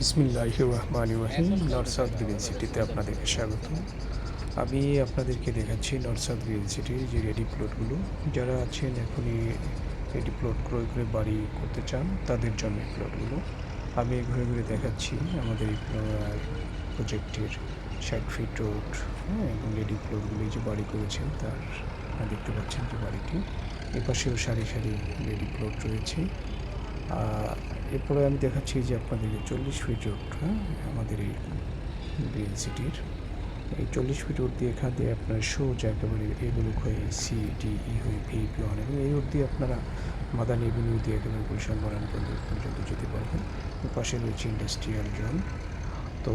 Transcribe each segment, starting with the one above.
বিসমিল্লাহ রহমান রহিম নরসাদ গ্রিন সিটিতে আপনাদেরকে স্বাগত। আমি আপনাদেরকে দেখাচ্ছি নরসাদ গ্রিন সিটির যে রেডি প্লটগুলো যারা আছেন, এখনই রেডি প্লট ক্রয় করে বাড়ি করতে চান, তাদের জন্য প্লটগুলো আমি ঘুরে ঘুরে দেখাচ্ছি আমাদের প্রজেক্টের ষাট ফিট রোড হ্যাঁ এবং রেডি প্লটগুলো যে বাড়ি করেছেন, তার দেখতে পাচ্ছেন যে বাড়িটি। এপাশেও সারি সারি রেডি প্লট রয়েছে। আর এরপরে আমি দেখাচ্ছি যে আপনাদের চল্লিশ ফিট রোড হ্যাঁ আমাদের এই গ্রিন সিটির এই চল্লিশ ফিট রোড দিয়ে এখান দিয়ে আপনার সোজা একেবারে এগুলো হয়ে সি ডি ই হয়ে ভিপি ওয়ান এবং এই রোড দিয়ে আপনারা মাদানি এভিনিউ দিয়ে একেবারে গুলশান বাগান পর্যন্ত যেতে পারবেন। পাশে রয়েছে ইন্ডাস্ট্রিয়াল জোন তো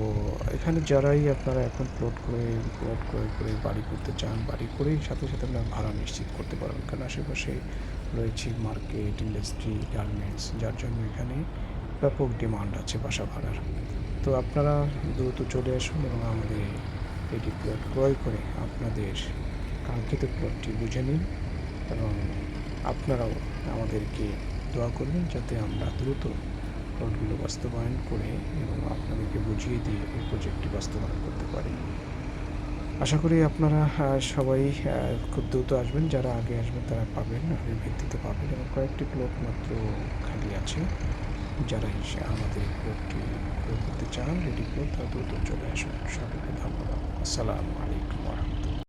এখানে যারাই আপনারা এখন প্লট করে প্লট করে করে বাড়ি করতে চান, বাড়ি করেই সাথে সাথে আপনারা ভাড়া নিশ্চিত করতে পারবেন। কারণ আশেপাশে রয়েছে মার্কেট, ইন্ডাস্ট্রি, গার্মেন্টস, যার জন্য এখানে ব্যাপক ডিমান্ড আছে বাসা ভাড়ার। তো আপনারা দ্রুত চলে আসুন এবং আমাদের এটি প্লট ক্রয় করে আপনাদের কাঙ্ক্ষিত প্লটটি বুঝে নিন এবং আপনারাও আমাদেরকে দোয়া করবেন যাতে আমরা দ্রুত প্লটগুলো বাস্তবায়ন করে এবং আপনাদেরকে বুঝিয়ে দিয়ে এই প্রজেক্টটি বাস্তবায়ন করতে পারি। আশা করি আপনারা সবাই খুব দ্রুত আসবেন। যারা আগে আসবেন তারা পাবেন আগের ভিত্তিতে পাবেন এবং কয়েকটি প্লট মাত্র খালি আছে। যারা এসে আমাদের প্লটটি করতে চান রেডি প্লট তারা দ্রুত চলে আসুন। সবাইকে ধন্যবাদ। আসসালামু আলাইকুম